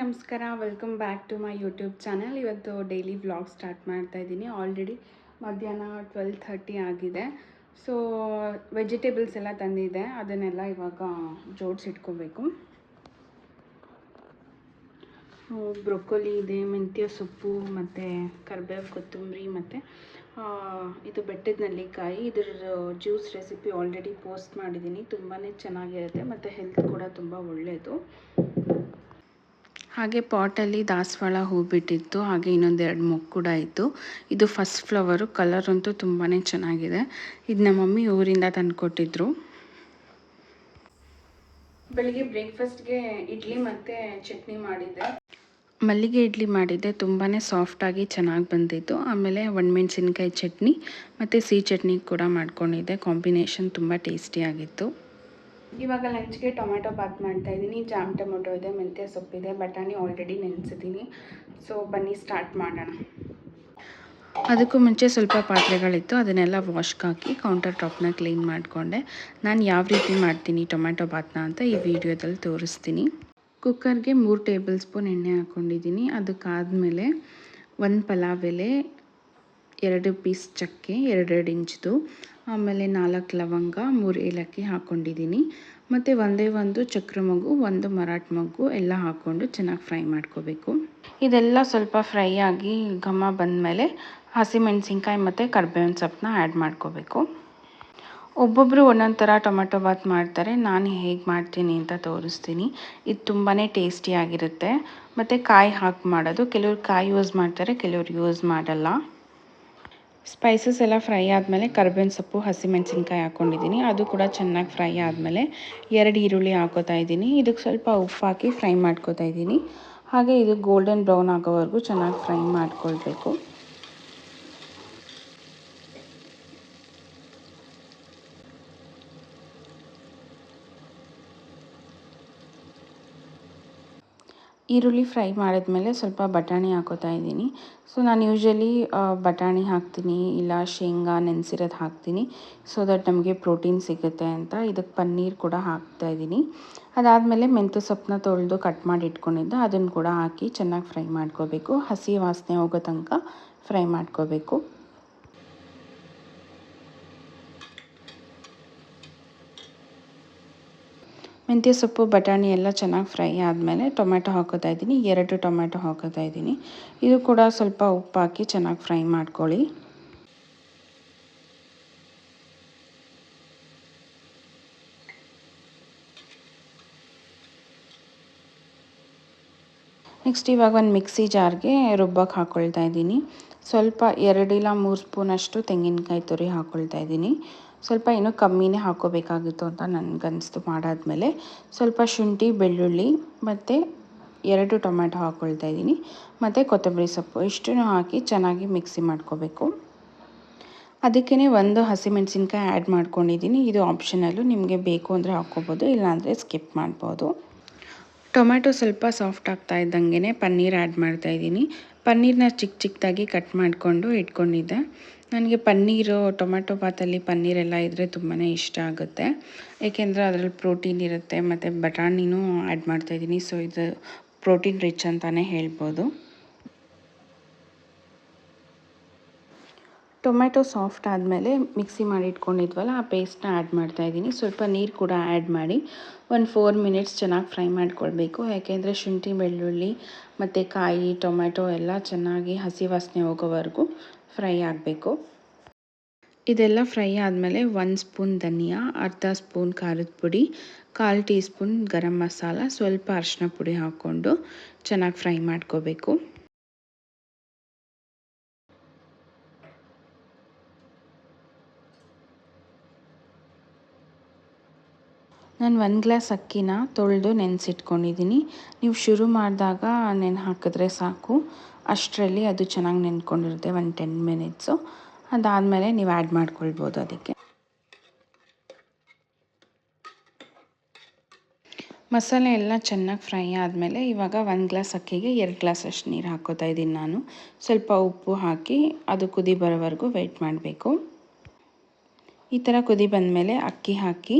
ನಮಸ್ಕಾರ welcome back to my YouTube channel ಇವತ್ತು daily vlog start ಮಾಡ್ತಾ ಇದ್ದೀನಿ. ಆಲ್ರೆಡಿ ಮಧ್ಯಾಹ್ನ ಟ್ವೆಲ್ ಥರ್ಟಿ ಆಗಿದೆ. ಸೊ ವೆಜಿಟೇಬಲ್ಸ್ ಎಲ್ಲ ತಂದಿದೆ ಅದನ್ನೆಲ್ಲ ಇವಾಗ ಜೋಡಿಸಿಟ್ಕೋಬೇಕು ಬ್ರೊಕೊಲಿ ಇದೆ, ಮೆಂತ್ಯ ಸೊಪ್ಪು, ಮತ್ತು ಕರಿಬೇವು ಕೊತ್ತಂಬರಿ, ಮತ್ತು ಇದು ಬೆಟ್ಟದ ನೆಲ್ಲಿಕಾಯಿ ಇದ್ರ ಜ್ಯೂಸ್ ರೆಸಿಪಿ ಆಲ್ರೆಡಿ ಪೋಸ್ಟ್ ಮಾಡಿದ್ದೀನಿ. ತುಂಬಾ ಚೆನ್ನಾಗಿರುತ್ತೆ, ಮತ್ತು ಹೆಲ್ತ್ ಕೂಡ ತುಂಬ ಒಳ್ಳೆಯದು ಹಾಗೆ ಪಾಟಲ್ಲಿ ದಾಸವಾಳ ಹೂ ಬಿಟ್ಟಿತ್ತು ಹಾಗೆ ಇನ್ನೊಂದೆರಡು ಮೊಗ್ಗು ಕೂಡ ಇತ್ತು. ಇದು ಫಸ್ಟ್ ಫ್ಲವರು ಕಲರ್ ಅಂತೂ ತುಂಬಾ ಚೆನ್ನಾಗಿದೆ. ಇದು ನಮ್ಮ ಮಮ್ಮಿ ಊರಿಂದ ತಂದುಕೊಟ್ಟಿದ್ರು. ಬೆಳಿಗ್ಗೆ ಬ್ರೇಕ್ಫಾಸ್ಟ್ಗೆ ಇಡ್ಲಿ ಮತ್ತು ಚಟ್ನಿ ಮಾಡಿದ್ದೆ. ಮಲ್ಲಿಗೆ ಇಡ್ಲಿ ಮಾಡಿದ್ದೆ ತುಂಬಾ ಸಾಫ್ಟಾಗಿ ಚೆನ್ನಾಗಿ ಬಂದಿತ್ತು. ಆಮೇಲೆ ಒಣಮೆಣಸಿನ್ಕಾಯಿ ಚಟ್ನಿ ಮತ್ತು ಸಿಹಿ ಚಟ್ನಿ ಕೂಡ ಮಾಡ್ಕೊಂಡಿದ್ದೆ. ಕಾಂಬಿನೇಷನ್ ತುಂಬ ಟೇಸ್ಟಿಯಾಗಿತ್ತು ಇವಾಗ ಲಂಚ್ಗೆ ಟೊಮೆಟೊ ಬಾತ್ ಮಾಡ್ತಾ ಇದ್ದೀನಿ. ಜಾಮ್ ಟೊಮೆಟೊ ಇದೆ, ಮೆಂತ್ಯ ಸೊಪ್ಪಿದೆ ಬಟಾಣಿ ಆಲ್ರೆಡಿ ನೆನೆಸಿದ್ದೀನಿ. ಸೊ ಬನ್ನಿ ಸ್ಟಾರ್ಟ್ ಮಾಡೋಣ. ಅದಕ್ಕೂ ಮುಂಚೆ ಸ್ವಲ್ಪ ಪಾತ್ರೆಗಳಿತ್ತು. ಅದನ್ನೆಲ್ಲ ವಾಶ್ಗೆ ಹಾಕಿ ಕೌಂಟರ್ ಟಾಪ್ನ ಕ್ಲೀನ್ ಮಾಡಿಕೊಂಡೆ. ನಾನು ಯಾವ ರೀತಿ ಮಾಡ್ತೀನಿ ಟೊಮೆಟೊ ಬಾತ್ನ ಅಂತ ಈ ವಿಡಿಯೋದಲ್ಲಿ ತೋರಿಸ್ತೀನಿ. ಕುಕ್ಕರ್ಗೆ ಮೂರು ಟೇಬಲ್ ಸ್ಪೂನ್ ಎಣ್ಣೆ ಹಾಕ್ಕೊಂಡಿದ್ದೀನಿ ಅದಕ್ಕಾದಮೇಲೆ ಒಂದು ಪಲಾವ್ ಎಲೆ ಎರಡು ಪೀಸ್ ಚಕ್ಕೆ, ಎರಡೆರಡು ಇಂಚ್ದು, ಆಮೇಲೆ ನಾಲ್ಕು ಲವಂಗ, ಮೂರು ಏಲಕ್ಕಿ ಹಾಕ್ಕೊಂಡಿದ್ದೀನಿ ಮತ್ತು ಒಂದೇ ಒಂದು ಚಕ್ರ ಮಗು, ಒಂದು ಮರಾಠ ಮಗು ಎಲ್ಲ ಹಾಕ್ಕೊಂಡು ಚೆನ್ನಾಗಿ ಫ್ರೈ ಮಾಡ್ಕೋಬೇಕು. ಇದೆಲ್ಲ ಸ್ವಲ್ಪ ಫ್ರೈ ಆಗಿ ಘಮ ಬಂದಮೇಲೆ ಹಸಿಮೆಣಸಿನ್ಕಾಯಿ ಮತ್ತು ಕರ್ಬೇವಿನ ಸೊಪ್ಪನ್ನ ಆ್ಯಡ್ ಮಾಡ್ಕೋಬೇಕು. ಒಬ್ಬೊಬ್ಬರು ಒಂದೊಂದು ಥರ ಟೊಮೆಟೊ ಬಾತ್ ಮಾಡ್ತಾರೆ. ನಾನು ಹೇಗೆ ಮಾಡ್ತೀನಿ ಅಂತ ತೋರಿಸ್ತೀನಿ. ಇದು ತುಂಬಾ ಟೇಸ್ಟಿಯಾಗಿರುತ್ತೆ ಮತ್ತು ಕಾಯಿ ಹಾಕಿ ಮಾಡೋದು. ಕೆಲವ್ರು ಕಾಯಿ ಯೂಸ್ ಮಾಡ್ತಾರೆ, ಕೆಲವ್ರು ಯೂಸ್ ಮಾಡಲ್ಲ. ಸ್ಪೈಸಸ್ ಎಲ್ಲ ಫ್ರೈ ಆದಮೇಲೆ ಕರ್ಬೇವಿನ ಸೊಪ್ಪು, ಹಸಿಮೆಣಸಿನ್ಕಾಯಿ ಹಾಕ್ಕೊಂಡಿದ್ದೀನಿ ಅದು ಕೂಡ ಚೆನ್ನಾಗಿ ಫ್ರೈ ಆದಮೇಲೆ ಎರಡು ಈರುಳ್ಳಿ ಹಾಕೋತಾ ಇದ್ದೀನಿ. ಇದಕ್ಕೆ ಸ್ವಲ್ಪ ಉಪ್ಪು ಹಾಕಿ ಫ್ರೈ ಮಾಡ್ಕೋತಾ ಇದ್ದೀನಿ. ಹಾಗೆ ಇದು ಗೋಲ್ಡನ್ ಬ್ರೌನ್ ಆಗೋವರೆಗೂ ಚೆನ್ನಾಗಿ ಫ್ರೈ ಮಾಡ್ಕೊಳ್ಬೇಕು. ಈರುಳ್ಳಿ ಫ್ರೈ ಮಾಡಿದ್ಮೇಲೆ ಸ್ವಲ್ಪ ಬಟಾಣಿ ಹಾಕೋತಾ ಇದ್ದೀನಿ. ಸೊ, ನಾನು ಯೂಶ್ವಲಿ ಬಟಾಣಿ ಹಾಕ್ತೀನಿ, ಇಲ್ಲ ಶೇಂಗಾ, ನೆನೆಸಿರೋದು ಹಾಕ್ತೀನಿ. ಸೊ, ದಟ್ ನಮಗೆ ಪ್ರೋಟೀನ್ ಸಿಗುತ್ತೆ ಅಂತ ಇದಕ್ಕೆ ಪನ್ನೀರ್ ಕೂಡ ಹಾಕ್ತಾ ಇದ್ದೀನಿ. ಅದಾದಮೇಲೆ ಮೆಂತ್ಯ ಸೊಪ್ಪನ್ನ ತೊಳೆದು ಕಟ್ ಮಾಡಿ ಇಟ್ಕೊಂಡಿದ್ದು. ಅದನ್ನು ಕೂಡ ಹಾಕಿ ಚೆನ್ನಾಗಿ ಫ್ರೈ ಮಾಡ್ಕೋಬೇಕು. ಹಸಿ ವಾಸನೆ ಹೋಗೋ ತನಕ ಫ್ರೈ ಮಾಡ್ಕೋಬೇಕು. ಮೆಂತ್ಯ ಸೊಪ್ಪು, ಬಟಾಣಿ ಎಲ್ಲ ಚೆನ್ನಾಗಿ ಫ್ರೈ ಆದಮೇಲೆ ಟೊಮೆಟೊ ಹಾಕೋತಾ ಇದ್ದೀನಿ. ಎರಡು ಟೊಮೆಟೊ ಹಾಕೋತಾ ಇದ್ದೀನಿ. ಇದು ಕೂಡ ಸ್ವಲ್ಪ ಉಪ್ಪು ಹಾಕಿ ಚೆನ್ನಾಗಿ ಫ್ರೈ ಮಾಡ್ಕೊಳ್ಳಿ. ನೆಕ್ಸ್ಟ್ ಇವಾಗ ಒಂದು ಮಿಕ್ಸಿ ಜಾರ್ಗೆ ರುಬ್ಬಕ್ಕೆ ಹಾಕ್ಕೊಳ್ತಾ ಇದ್ದೀನಿ. ಸ್ವಲ್ಪ ಎರಡಿಲ್ಲ ಮೂರು ಸ್ಪೂನಷ್ಟು ತೆಂಗಿನಕಾಯಿ ತುರಿ ಹಾಕ್ಕೊಳ್ತಾ ಇದ್ದೀನಿ. ಸ್ವಲ್ಪ ಏನೋ ಕಮ್ಮಿನೇ ಹಾಕ್ಕೋಬೇಕಾಗಿತ್ತು ಅಂತ ನನಗನ್ನಿಸ್ತು ಮಾಡಾದಮೇಲೆ ಸ್ವಲ್ಪ ಶುಂಠಿ, ಬೆಳ್ಳುಳ್ಳಿ ಮತ್ತು ಎರಡು ಟೊಮ್ಯಾಟೊ ಹಾಕ್ಕೊಳ್ತಾ ಇದ್ದೀನಿ. ಮತ್ತು ಕೊತ್ತಂಬರಿ ಸೊಪ್ಪು ಇಷ್ಟನ್ನು ಹಾಕಿ ಚೆನ್ನಾಗಿ ಮಿಕ್ಸಿ ಮಾಡ್ಕೋಬೇಕು. ಅದಕ್ಕೇ ಒಂದು ಹಸಿಮೆಣಸಿನ್ಕಾಯಿ ಆ್ಯಡ್ ಮಾಡ್ಕೊಂಡಿದ್ದೀನಿ. ಇದು ಆಪ್ಷನಲ್ಲು ನಿಮಗೆ ಬೇಕು ಅಂದರೆ ಹಾಕ್ಕೋಬೋದು, ಇಲ್ಲಾಂದರೆ ಸ್ಕಿಪ್ ಮಾಡ್ಬೋದು. ಟೊಮ್ಯಾಟೊ ಸ್ವಲ್ಪ ಸಾಫ್ಟ್ ಆಗ್ತಾ ಇದ್ದಂಗೆ ಪನ್ನೀರ್ ಆ್ಯಡ್ ಮಾಡ್ತಾಯಿದ್ದೀನಿ ಪನ್ನೀರನ್ನ ಚಿಕ್ಕ ಚಿಕ್ಕದಾಗಿ ಕಟ್ ಮಾಡಿಕೊಂಡು ಇಟ್ಕೊಂಡಿದ್ದೆ. ನನಗೆ ಪನ್ನೀರು ಟೊಮೆಟೊ ಬಾತಲ್ಲಿ ಪನ್ನೀರೆಲ್ಲ ಇದ್ದರೆ ತುಂಬಾ ಇಷ್ಟ ಆಗುತ್ತೆ. ಏಕೆಂದರೆ ಅದರಲ್ಲಿ ಪ್ರೋಟೀನ್ ಇರುತ್ತೆ, ಮತ್ತು ಬಟಾಣಿನೂ ಆ್ಯಡ್ ಮಾಡ್ತಾಯಿದ್ದೀನಿ ಸೊ, ಇದು ಪ್ರೋಟೀನ್ ರಿಚ್ ಅಂತಲೇ ಹೇಳ್ಬೋದು. ಟೊಮೆಟೊ ಸಾಫ್ಟ್ ಆದಮೇಲೆ ಮಿಕ್ಸಿ ಮಾಡಿ ಇಟ್ಕೊಂಡಿದ್ವಲ್ಲ, ಆ ಪೇಸ್ಟ್ನ ಆ್ಯಡ್ ಮಾಡ್ತಾಯಿದ್ದೀನಿ ಸ್ವಲ್ಪ ನೀರು ಕೂಡ ಆ್ಯಡ್ ಮಾಡಿ ಒಂದು ಫೋರ್ ಮಿನಿಟ್ಸ್ ಚೆನ್ನಾಗಿ ಫ್ರೈ ಮಾಡ್ಕೊಳ್ಬೇಕು. ಯಾಕೆಂದರೆ ಶುಂಠಿ, ಬೆಳ್ಳುಳ್ಳಿ, ಮತ್ತು ಕಾಯಿ ಟೊಮೆಟೊ ಎಲ್ಲ ಚೆನ್ನಾಗಿ ಹಸಿ ವಾಸನೆ ಹೋಗೋವರೆಗೂ ಫ್ರೈ ಆಗಬೇಕು. ಇದೆಲ್ಲ ಫ್ರೈ ಆದಮೇಲೆ ಒಂದು ಸ್ಪೂನ್ ಧನಿಯಾ, ಅರ್ಧ ಸ್ಪೂನ್ ಖಾರದ ಪುಡಿ, ಕಾಲು ಟೀ ಸ್ಪೂನ್ ಗರಂ ಮಸಾಲ, ಸ್ವಲ್ಪ ಅರಿಶಿನ ಪುಡಿ ಹಾಕ್ಕೊಂಡು ಚೆನ್ನಾಗಿ ಫ್ರೈ ಮಾಡ್ಕೋಬೇಕು. ನಾನು ಒಂದು ಗ್ಲಾಸ್ ಅಕ್ಕಿನ ತೊಳೆದು ನೆನೆಸಿಟ್ಕೊಂಡಿದ್ದೀನಿ ನೀವು ಶುರು ಮಾಡಿದಾಗ ನೆನೆ ಹಾಕಿದ್ರೆ ಸಾಕು. ಅಷ್ಟರಲ್ಲಿ ಅದು ಚೆನ್ನಾಗಿ ನೆನ್ಕೊಂಡಿರುತ್ತೆ ಒಂದು ಟೆನ್ ಮಿನಿಟ್ಸು ಅದಾದಮೇಲೆ ನೀವು ಆ್ಯಡ್ ಮಾಡ್ಕೊಳ್ಬೋದು ಅದಕ್ಕೆ. ಮಸಾಲೆ ಎಲ್ಲ ಚೆನ್ನಾಗಿ ಫ್ರೈ ಆದಮೇಲೆ ಇವಾಗ ಒಂದು ಗ್ಲಾಸ್ ಅಕ್ಕಿಗೆ ಎರಡು ಗ್ಲಾಸ್ ಅಷ್ಟು ನೀರು ಹಾಕೋತಾ ಇದ್ದೀನಿ ನಾನು. ಸ್ವಲ್ಪ ಉಪ್ಪು ಹಾಕಿ ಅದು ಕುದಿ ಬರೋವರೆಗೂ ವೆಯ್ಟ್ ಮಾಡಬೇಕು. ಈ ಥರ ಕುದಿ ಬಂದಮೇಲೆ ಅಕ್ಕಿ ಹಾಕಿ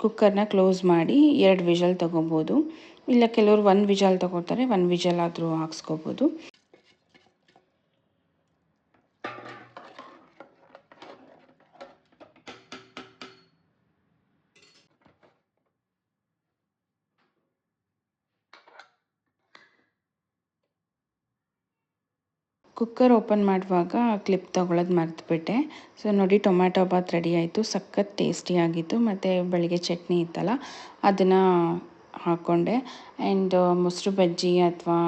ಕುಕ್ಕರ್ನ ಕ್ಲೋಸ್ ಮಾಡಿ ಎರಡು ವಿಷಲ್ ತೊಗೋಬೋದು. ಇಲ್ಲ, ಕೆಲವರು ಒನ್ ವಿಜಲ್ ತಗೋತಾರೆ ಒನ್ ವಿಜಲ್ ಆದರೂ ಹಾಕ್ಸ್ಕೋಬೋದು. ಕುಕ್ಕರ್ ಓಪನ್ ಮಾಡುವಾಗ ಕ್ಲಿಪ್ ತೊಗೊಳೋದು ಮರೆತುಬಿಟ್ಟೆ. ಸೊ, ನೋಡಿ, ಟೊಮ್ಯಾಟೊ ಬಾತ್ ರೆಡಿ ಆಯಿತು, ಸಖತ್ ಟೇಸ್ಟಿಯಾಗಿತ್ತು ಮತ್ತು ಬೆಳಗ್ಗೆ ಚಟ್ನಿ ಇತ್ತಲ್ಲ, ಅದನ್ನು ಹಾಕ್ಕೊಂಡೆ ಆ್ಯಂಡ್ ಮೊಸರು ಬಜ್ಜಿ ಅಥವಾ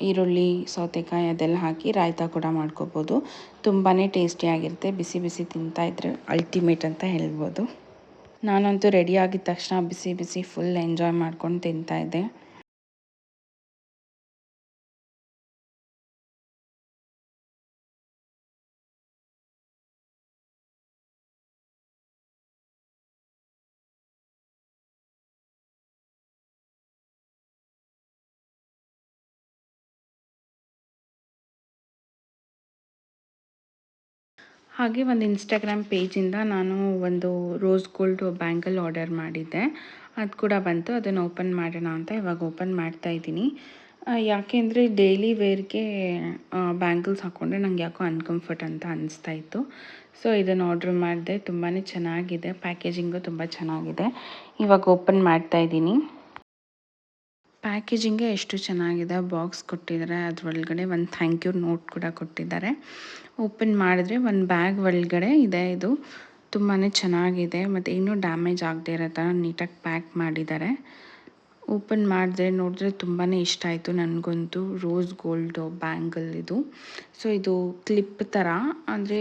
ಈರುಳ್ಳಿ, ಸೌತೆಕಾಯಿ ಅದೆಲ್ಲ ಹಾಕಿ ರಾಯ್ತ ಕೂಡ ಮಾಡ್ಕೋಬೋದು. ತುಂಬಾ ಟೇಸ್ಟಿಯಾಗಿರುತ್ತೆ ಬಿಸಿ ಬಿಸಿ ತಿಂತಾಯಿದ್ರೆ ಅಲ್ಟಿಮೇಟ್ ಅಂತ ಹೇಳ್ಬೋದು. ನಾನಂತೂ ರೆಡಿ ಆಗಿದ ತಕ್ಷಣ ಬಿಸಿ ಬಿಸಿ ಫುಲ್ ಎಂಜಾಯ್ ಮಾಡ್ಕೊಂಡು ತಿಂತಾಯಿದ್ದೆ ಹಾಗೆ ಒಂದು ಇನ್ಸ್ಟಾಗ್ರಾಮ್ ಪೇಜಿಂದ ನಾನು ಒಂದು ರೋಸ್ ಗೋಲ್ಡ್ ಬ್ಯಾಂಗಲ್ ಆರ್ಡರ್ ಮಾಡಿದ್ದೆ. ಅದು ಕೂಡ ಬಂತು. ಅದನ್ನು ಓಪನ್ ಮಾಡೋಣ ಅಂತ ಇವಾಗ ಓಪನ್ ಮಾಡ್ತಾ ಇದ್ದೀನಿ. ಯಾಕೆ ಅಂದರೆ ಡೈಲಿ ವೇರ್ಗೆ ಬ್ಯಾಂಗಲ್ಸ್ ಹಾಕ್ಕೊಂಡ್ರೆ ನಂಗೆ ಯಾಕೋ ಅನ್ಕಂಫರ್ಟ್ ಅಂತ ಅನಿಸ್ತಾ ಇತ್ತು. ಸೊ ಇದನ್ನು ಆರ್ಡ್ರ್ ಮಾಡಿದೆ. ತುಂಬಾ ಚೆನ್ನಾಗಿದೆ. ಪ್ಯಾಕೇಜಿಂಗು ತುಂಬ ಚೆನ್ನಾಗಿದೆ. ಇವಾಗ ಓಪನ್ ಮಾಡ್ತಾ ಇದ್ದೀನಿ. ಪ್ಯಾಕೇಜಿಂಗೇ ಎಷ್ಟು ಚೆನ್ನಾಗಿದೆ ಬಾಕ್ಸ್ ಕೊಟ್ಟಿದ್ದಾರೆ, ಅದರೊಳಗಡೆ ಒಂದು ಥ್ಯಾಂಕ್ ಯು ನೋಟ್ ಕೂಡ ಕೊಟ್ಟಿದ್ದಾರೆ. ಓಪನ್ ಮಾಡಿದ್ರೆ ಒಂದು ಬ್ಯಾಗ್ ಒಳಗಡೆ ಇದೆ ಇದು. ತುಂಬಾ ಚೆನ್ನಾಗಿದೆ, ಮತ್ತು ಇನ್ನೂ ಡ್ಯಾಮೇಜ್ ಆಗದೆ ಇರೋ ಥರ ನೀಟಾಗಿ ಪ್ಯಾಕ್ ಮಾಡಿದ್ದಾರೆ. ಓಪನ್ ಮಾಡಿದ್ರೆ ನೋಡಿದ್ರೆ ತುಂಬಾ ಇಷ್ಟ ಆಯಿತು ನನಗಂತೂ ರೋಸ್ ಗೋಲ್ಡ್ ಬ್ಯಾಂಗಲ್ ಇದು. ಸೊ ಇದು ಕ್ಲಿಪ್ ಥರ ಅಂದರೆ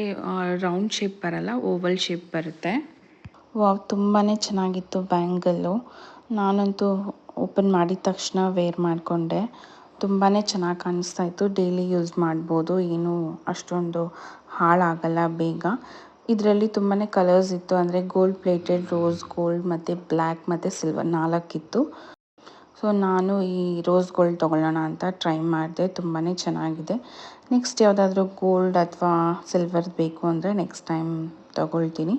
ರೌಂಡ್ ಶೇಪ್ ಬರಲ್ಲ ಓವಲ್ ಶೇಪ್ ಬರುತ್ತೆ. ವಾವ್ ತುಂಬಾ ಚೆನ್ನಾಗಿತ್ತು ಬ್ಯಾಂಗಲ್ಲು ನಾನಂತೂ ಓಪನ್ ಮಾಡಿದ ತಕ್ಷಣ ವೇರ್ ಮಾಡಿಕೊಂಡೆ. ತುಂಬಾ ಚೆನ್ನಾಗಿ ಕಾಣಿಸ್ತಾ ಇತ್ತು. ಡೈಲಿ ಯೂಸ್ ಮಾಡ್ಬೋದು. ಏನು ಅಷ್ಟೊಂದು ಹಾಳಾಗಲ್ಲ ಬೇಗ. ಇದರಲ್ಲಿ ತುಂಬಾ ಕಲರ್ಸ್ ಇತ್ತು. ಅಂದರೆ ಗೋಲ್ಡ್ ಪ್ಲೇಟೆಡ್ ರೋಸ್ ಗೋಲ್ಡ್ ಮತ್ತು ಬ್ಲ್ಯಾಕ್ ಮತ್ತು ಸಿಲ್ವರ್ ನಾಲ್ಕಿತ್ತು. ಸೊ, ನಾನು ಈ ರೋಸ್ ಗೋಲ್ಡ್ ತೊಗೊಳ್ಳೋಣ ಅಂತ ಟ್ರೈ ಮಾಡಿದೆ. ತುಂಬಾ ಚೆನ್ನಾಗಿದೆ. ನೆಕ್ಸ್ಟ್ ಯಾವುದಾದ್ರೂ ಗೋಲ್ಡ್ ಅಥವಾ ಸಿಲ್ವರ್ ಬೇಕು ಅಂದರೆ ನೆಕ್ಸ್ಟ್ ಟೈಮ್ ತೊಗೊಳ್ತೀನಿ.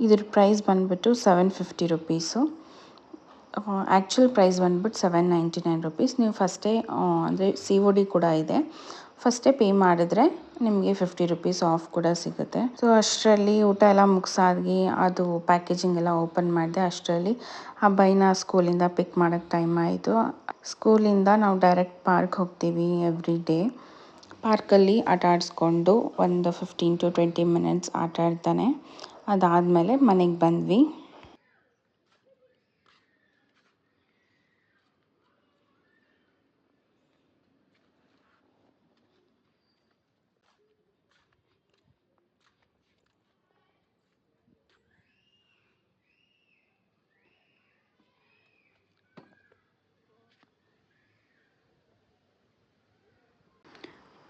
ಇದ್ರ ಪ್ರೈಸ್ ಬಂದುಬಿಟ್ಟು seven fifty rupees. Actual price ಬಂದ್ಬಿಟ್ಟು ಸೆವೆನ್ ನೈಂಟಿ ನೈನ್ ರುಪೀಸ್ ನೀವು ಫಸ್ಟೇ ಅಂದರೆ ಸಿ ಒ ಡಿ ಕೂಡ ಇದೆ. ಫಸ್ಟೇ ಪೇ ಮಾಡಿದ್ರೆ ನಿಮಗೆ ಫಿಫ್ಟಿ ರುಪೀಸ್ ಆಫ್ ಕೂಡ ಸಿಗುತ್ತೆ. ಸೊ ಅಷ್ಟರಲ್ಲಿ ಊಟ ಎಲ್ಲ ಮುಗಿಸಾಗಿ ಅದು ಪ್ಯಾಕೇಜಿಂಗ್ ಎಲ್ಲ ಓಪನ್ ಮಾಡಿದೆ ಅಷ್ಟರಲ್ಲಿ ಹಬ್ಬೈನ ಸ್ಕೂಲಿಂದ ಪಿಕ್ ಮಾಡೋಕ್ಕೆ ಟೈಮ್ ಆಯಿತು. ಸ್ಕೂಲಿಂದ ನಾವು ಡೈರೆಕ್ಟ್ ಪಾರ್ಕ್ ಹೋಗ್ತೀವಿ ಎವ್ರಿ ಡೇ ಪಾರ್ಕಲ್ಲಿ ಆಟ ಆಡಿಸ್ಕೊಂಡು ಒಂದು ಫಿಫ್ಟೀನ್ ಟು ಟ್ವೆಂಟಿ ಮಿನಿಟ್ಸ್ ಆಟ ಆಡ್ತಾನೆ. ಅದಾದಮೇಲೆ ಮನೆಗೆ ಬಂದ್ವಿ.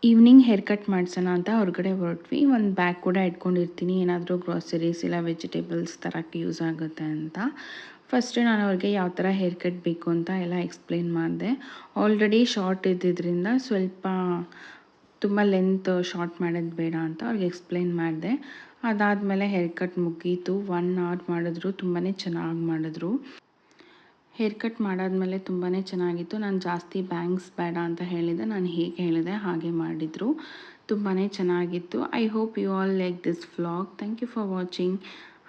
ಈವ್ನಿಂಗ್ ಹೇರ್ ಕಟ್ ಮಾಡಿಸೋಣ ಅಂತ ಹೊರಗಡೆ ಹೊರಟ್ವಿ. ಒಂದು ಬ್ಯಾಗ್ ಕೂಡ ಇಟ್ಕೊಂಡಿರ್ತೀನಿ. ಏನಾದರೂ ಗ್ರಾಸರೀಸ್ ಇಲ್ಲ ವೆಜಿಟೇಬಲ್ಸ್ ತರಕ್ಕೆ ಯೂಸ್ ಆಗುತ್ತೆ ಅಂತ. ಫಸ್ಟು ನಾನು ಅವ್ರಿಗೆ ಯಾವ ಥರ ಹೇರ್ ಕಟ್ ಬೇಕು ಅಂತ ಎಲ್ಲ ಎಕ್ಸ್ಪ್ಲೇನ್ ಮಾಡಿದೆ. ಆಲ್ರೆಡಿ ಶಾರ್ಟ್ ಇದ್ದಿದ್ದರಿಂದ ಸ್ವಲ್ಪ ತುಂಬ ಲೆಂತ್ ಶಾರ್ಟ್ ಮಾಡೋದು ಬೇಡ ಅಂತ ಅವ್ರಿಗೆ ಎಕ್ಸ್ಪ್ಲೇನ್ ಮಾಡಿದೆ. ಅದಾದಮೇಲೆ ಹೇರ್ ಕಟ್ ಮುಗೀತು. ಒನ್ ಅವರ್ ಮಾಡಿದ್ರು. ತುಂಬಾ ಚೆನ್ನಾಗಿ ಮಾಡಿದ್ರು. ಹೇರ್ ಕಟ್ ಮಾಡಾದಮೇಲೆ ತುಂಬಾ ಚೆನ್ನಾಗಿತ್ತು. ನಾನು ಜಾಸ್ತಿ ಬ್ಯಾಂಗ್ಸ್ ಬೇಡ ಅಂತ ಹೇಳಿದೆ. ನಾನು ಹೇಗೆ ಹೇಳಿದೆ, ಹಾಗೆ ಮಾಡಿದರು. ತುಂಬಾ ಚೆನ್ನಾಗಿತ್ತು. I hope you all like this vlog thank you for watching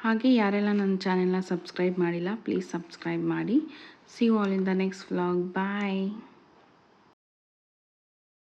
ಹಾಗೆ ಯಾರೆಲ್ಲ ನನ್ನ ಚಾನೆಲ್ನ ಸಬ್ಸ್ಕ್ರೈಬ್ ಮಾಡಿಲ್ಲ ಪ್ಲೀಸ್ ಸಬ್ಸ್ಕ್ರೈಬ್ ಮಾಡಿ. See you all in the next vlog bye